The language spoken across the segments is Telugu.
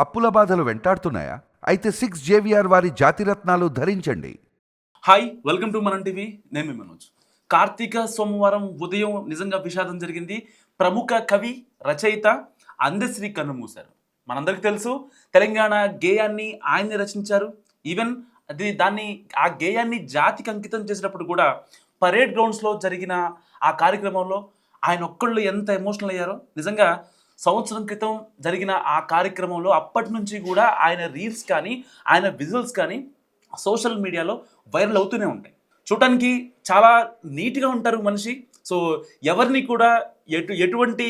అప్పుల బాధలు వెంటాడుతున్నాయా? అయితే సిక్స్ జేవిఆర్ వారి జాతిరత్నాలు ధరించండి. Hi welcome to Manam TV నేను మనోజ్. కార్తీక సోమవారం ఉదయం నిజంగా విషాదం జరిగింది. ప్రముఖ కవి రచయిత అందశ్రీ కన్నుమూశారు. మనందరికీ తెలుసు తెలంగాణ గేయాన్ని ఆయన్ని రచించారు. ఈవెన్ అది దాన్ని ఆ గేయాన్ని జాతికి అంకితం చేసినప్పుడు కూడా పరేడ్ గ్రౌండ్స్లో జరిగిన ఆ కార్యక్రమంలో ఆయన ఒక్కళ్ళు ఎంత ఎమోషనల్ అయ్యారో నిజంగా సంవత్సరం క్రితం జరిగిన ఆ కార్యక్రమంలో అప్పటి నుంచి కూడా ఆయన రీల్స్ కానీ ఆయన విజువల్స్ కానీ సోషల్ మీడియాలో వైరల్ అవుతూనే ఉంటాయి. చూడటానికి చాలా నీట్గా ఉంటారు మనిషి. సో ఎవరిని కూడా ఎటు ఎటువంటి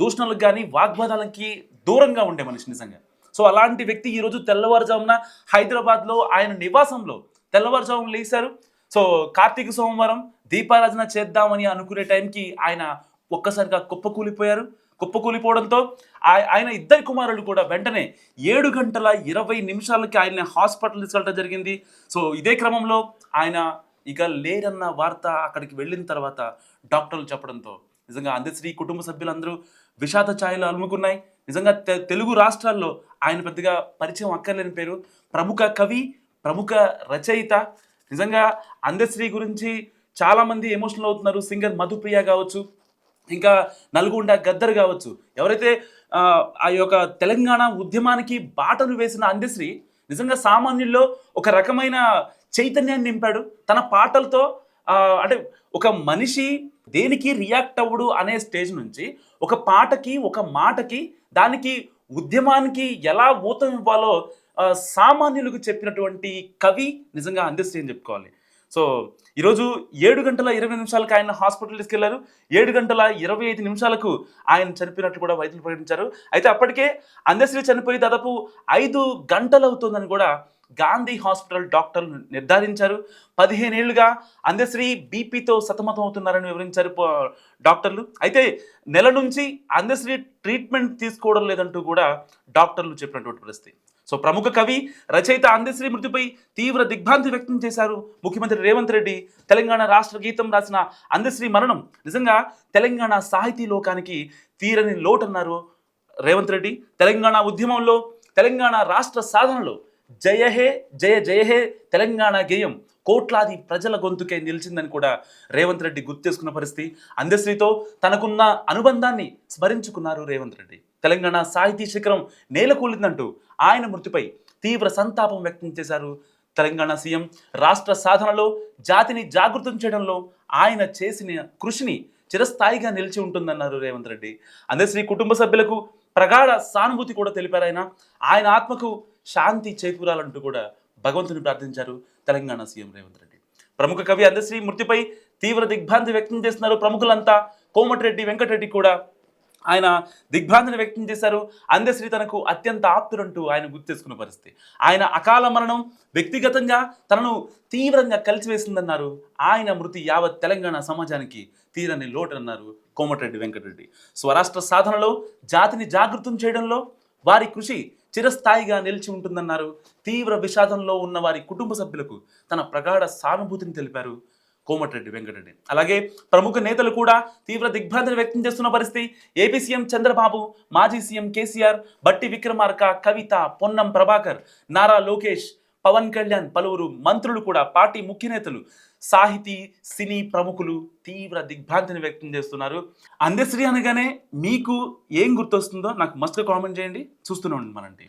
దూషణలకు కానీ వాగ్వాదాలకి దూరంగా ఉండే మనిషి నిజంగా. సో అలాంటి వ్యక్తి ఈరోజు తెల్లవారుజామున హైదరాబాద్లో ఆయన నివాసంలో తెల్లవారుజామున లేచారు. సో కార్తీక సోమవారం దీపారాధన చేద్దామని అనుకునే టైంకి ఆయన ఒక్కసారిగా కుప్పకూలిపోయారు. కుప్పకూలిపోవడంతో ఆయ- ఆయన ఇద్దరు కుమారులు కూడా వెంటనే ఏడు గంటల ఇరవై నిమిషాలకి ఆయన హాస్పిటల్ తీసుకెళ్ళడం జరిగింది. సో ఇదే క్రమంలో ఆయన ఇక లేరన్న వార్త అక్కడికి వెళ్ళిన తర్వాత డాక్టర్లు చెప్పడంతో నిజంగా అందశ్రీ కుటుంబ సభ్యులందరూ విషాద ఛాయలు అలుముకున్నాయి. నిజంగా తె- తెలుగు రాష్ట్రాల్లో ఆయన పెద్దగా పరిచయం అక్కర్లేని పేరు. ప్రముఖ కవి ప్రముఖ రచయిత. నిజంగా అందశ్రీ గురించి చాలామంది ఎమోషనల్ అవుతున్నారు. సింగర్ మధుప్రియ కావచ్చు. ఇంకా నల్గొండ గద్దర్ కావచ్చు. ఎవరైతే ఆ, యొక్క తెలంగాణ ఉద్యమానికి బాటలు వేసిన అందశ్రీ నిజంగా సామాన్యుల్లో ఒక రకమైన చైతన్యాన్ని నింపాడు. తన పాటలతో అంటే ఒక మనిషి దేనికి రియాక్ట్ అవ్వడు అనే స్టేజ్ నుంచి ఒక పాటకి ఒక మాటకి దానికి ఉద్యమానికి ఎలా ఊతం ఇవ్వాలో సామాన్యులకు చెప్పినటువంటి కవి నిజంగా అందశ్రీ అని చెప్పుకోవాలి. సో ఈరోజు ఏడు గంటల ఇరవై నిమిషాలకు ఆయన హాస్పిటల్ తీసుకెళ్ళారు. ఏడు గంటల ఇరవై ఐదు నిమిషాలకు ఆయన చనిపోయినట్లు కూడా వైద్యులు ప్రకటించారు. అయితే అప్పటికే అందశ్రీ చనిపోయి దాదాపు ఐదు గంటలు అవుతుందని కూడా గాంధీ హాస్పిటల్ డాక్టర్లు నిర్ధారించారు. పదిహేనేళ్ళుగా అందశ్రీ బీపీతో సతమతం అవుతున్నారని వివరించారు డాక్టర్లు. అయితే నెల నుంచి అందశ్రీ ట్రీట్మెంట్ తీసుకోవడం లేదంటూ కూడా డాక్టర్లు చెప్పినటువంటి పరిస్థితి. సో ప్రముఖ కవి రచయిత అందశ్రీ మృతిపై తీవ్ర దిగ్భ్రాంతి వ్యక్తం చేశారు. ముఖ్యమంత్రి రేవంత్ రెడ్డి తెలంగాణ రాష్ట్ర గీతం రాసిన అందశ్రీ మరణం నిజంగా తెలంగాణ సాహితీ లోకానికి తీరని లోటన్నారు రేవంత్ రెడ్డి. తెలంగాణ ఉద్యమంలో తెలంగాణ రాష్ట్ర సాధనలో జయ హే జయ జయహే తెలంగాణ గేయం కోట్లాది ప్రజల గొంతుకే నిలిచిందని కూడా రేవంత్ రెడ్డి గుర్తు చేసుకున్న పరిస్థితి. అందశ్రీతో తనకున్న అనుబంధాన్ని స్మరించుకున్నారు రేవంత్ రెడ్డి. తెలంగాణ సాహితీ శిఖరం నేలకూలిందంటూ ఆయన మృతిపై తీవ్ర సంతాపం వ్యక్తం చేశారు. తెలంగాణ సీఎం రాష్ట్ర సాధనలో జాతిని జాగృతం చేయడంలో ఆయన చేసిన కృషిని చిరస్థాయిగా నిలిచి ఉంటుందన్నారు రేవంత్ రెడ్డి. అందశ్రీ కుటుంబ సభ్యులకు ప్రగాఢ సానుభూతి కూడా తెలిపారు ఆయన. ఆయన ఆత్మకు శాంతి చేకూరాలంటూ కూడా భగవంతుని ప్రార్థించారు తెలంగాణ సీఎం రేవంత్ రెడ్డి. ప్రముఖ కవి అందశ్రీ మృతిపై తీవ్ర దిగ్భ్రాంతి వ్యక్తం చేస్తున్నారు ప్రముఖులంతా. కోమటిరెడ్డి వెంకటరెడ్డి కూడా ఆయన దిగ్భ్రాంతిని వ్యక్తం చేశారు. అందశ్రీ తనకు అత్యంత ఆప్తుడంటూ ఆయన గుర్తు చేసుకున్న పరిస్థితి. ఆయన అకాల మరణం వ్యక్తిగతంగా తనను తీవ్రంగా కలిసివేసిందన్నారు. ఆయన మృతి యావత్ తెలంగాణ సమాజానికి తీరని లోటన్నారు కోమటిరెడ్డి వెంకటరెడ్డి. స్వరాష్ట్ర సాధనలో జాతిని జాగృతం చేయడంలో వారి కృషి చిరస్థాయిగా నిలిచి ఉంటుందన్నారు. తీవ్ర విషాదంలో ఉన్న వారి కుటుంబ సభ్యులకు తన ప్రగాఢ సానుభూతిని తెలిపారు. కోమటిరెడ్డి వెంకటరెడ్డి. అలాగే ప్రముఖ నేతలు కూడా తీవ్ర దిగ్భ్రాంతిని వ్యక్తం చేస్తున్న పరిస్థితి. ఏపీ సీఎం చంద్రబాబు మాజీ సీఎం కేసీఆర్ బట్టి విక్రమార్క కవిత పొన్నం ప్రభాకర్ నారా లోకేష్ పవన్ కళ్యాణ్ పలువురు మంత్రులు కూడా పార్టీ ముఖ్య నేతలు సాహితీ సినీ ప్రముఖులు తీవ్ర దిగ్భ్రాంతిని వ్యక్తం చేస్తున్నారు. అందశ్రీ అనగానే మీకు ఏం గుర్తొస్తుందో నాకు మస్తు కామెంట్ చేయండి. చూస్తూనే ఉండండి మనంటే